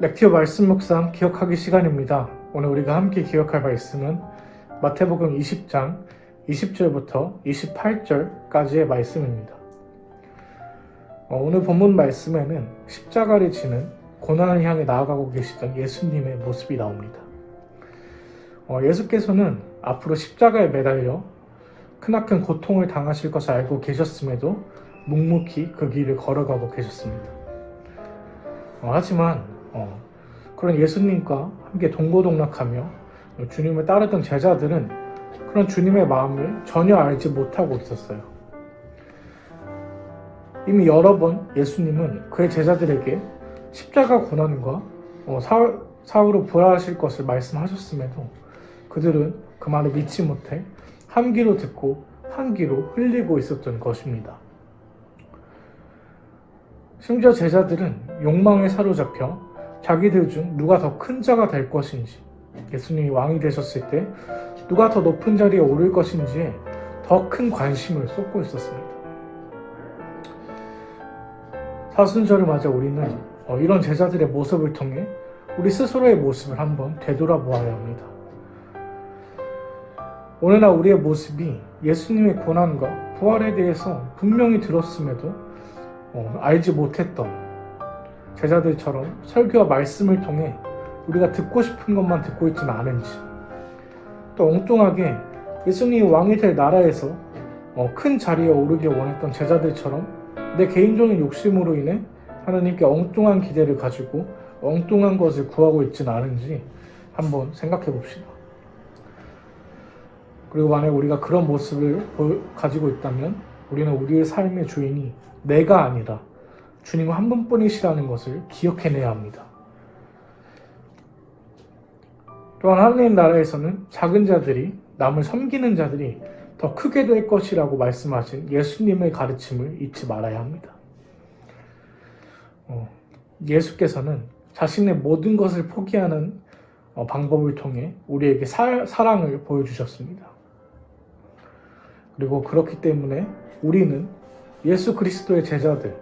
렉티오 말씀 묵상 기억하기 시간입니다. 오늘 우리가 함께 기억할 말씀은 마태복음 20장 20절부터 28절까지의 말씀입니다. 어, 오늘 본문 말씀에는 십자가를 지는 고난을 향해 나아가고 계시던 예수님의 모습이 나옵니다. 어, 예수께서는 앞으로 십자가에 매달려 크나큰 고통을 당하실 것을 알고 계셨음에도 묵묵히 그 길을 걸어가고 계셨습니다. 어, 하지만 어, 그런 예수님과 함께 동고동락하며 주님을 따르던 제자들은 그런 주님의 마음을 전혀 알지 못하고 있었어요. 이미 여러 번 예수님은 그의 제자들에게 십자가 고난과 어, 사- 사후로 부활하실 것을 말씀하셨음에도 그들은 그 말을 믿지 못해 한 귀로 듣고 한 귀로 흘리고 있었던 것입니다. 심지어 제자들은 욕망에 사로잡혀 자기들 중 누가 더 큰 자가 될 것인지, 예수님이 왕이 되셨을 때 누가 더 높은 자리에 오를 것인지에 더 큰 관심을 쏟고 있었습니다. 사순절을 맞아 우리는 어, 이런 제자들의 모습을 통해 우리 스스로의 모습을 한번 되돌아보아야 합니다. 오늘날 우리의 모습이 예수님의 고난과 부활에 대해서 분명히 들었음에도 어, 알지 못했던 제자들처럼 설교와 말씀을 통해 우리가 듣고 싶은 것만 듣고 있지는 않은지 또 엉뚱하게 예수님이 왕이 될 나라에서 어, 큰 자리에 오르길 원했던 제자들처럼 내 개인적인 욕심으로 인해 하나님께 엉뚱한 기대를 가지고 엉뚱한 것을 구하고 있지는 않은지 한번 생각해 봅시다. 그리고 만약 우리가 그런 모습을 보- 가지고 있다면 우리는 우리의 삶의 주인이 내가 아니라 주님 한 분뿐이시라는 것을 기억해내야 합니다. 또한 하나님 나라에서는 작은 자들이 남을 섬기는 자들이 더 크게 될 것이라고 말씀하신 예수님의 가르침을 잊지 말아야 합니다. 어, 예수께서는 자신의 모든 것을 포기하는 어, 방법을 통해 우리에게 사, 사랑을 보여주셨습니다. 그리고 그렇기 때문에 우리는 예수 그리스도의 제자들,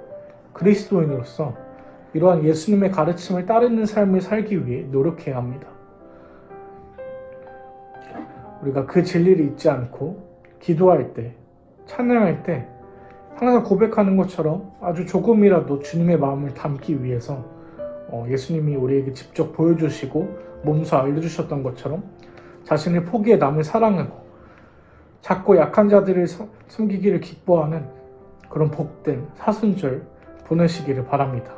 그리스도인으로서 이러한 예수님의 가르침을 따르는 삶을 살기 위해 노력해야 합니다. 우리가 그 진리를 잊지 않고 기도할 때, 찬양할 때 항상 고백하는 것처럼 아주 조금이라도 주님의 마음을 담기 위해서 어, 예수님이 우리에게 직접 보여주시고 몸소 알려주셨던 것처럼 자신을 포기해 남을 사랑하고 작고 약한 자들을 섬- 섬기기를 기뻐하는 그런 복된 사순절 보내시기를 바랍니다.